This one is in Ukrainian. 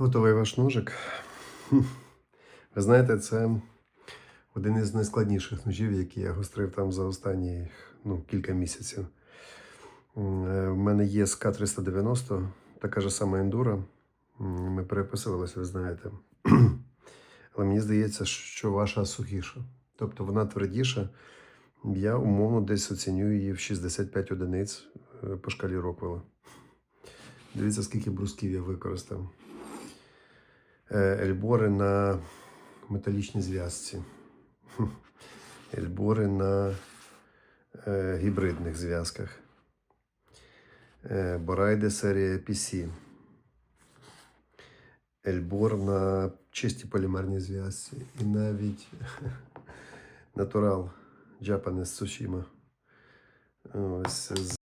Готовий ваш ножик. Ви знаєте, це один із найскладніших ножів, які я гострив там за останні ну, кілька місяців. М, е, мене є СК-390, така ж сама ендура. Ми переписувалися, ви знаєте. Але мені здається, що ваша сухіша. Тобто вона твердіша. Я умовно десь оцінюю її в 65 одиниць е, по шкалі Роквелла. Дивіться, скільки брусків я використав. Е, Ельбори на металічній зв'язці. Ельбори на е, гібридних зв'язках. Е, Борайде серія PC. Ельбор на чистій полімерній зв'язці. І навіть натурал Japanese Tsushima. Ось з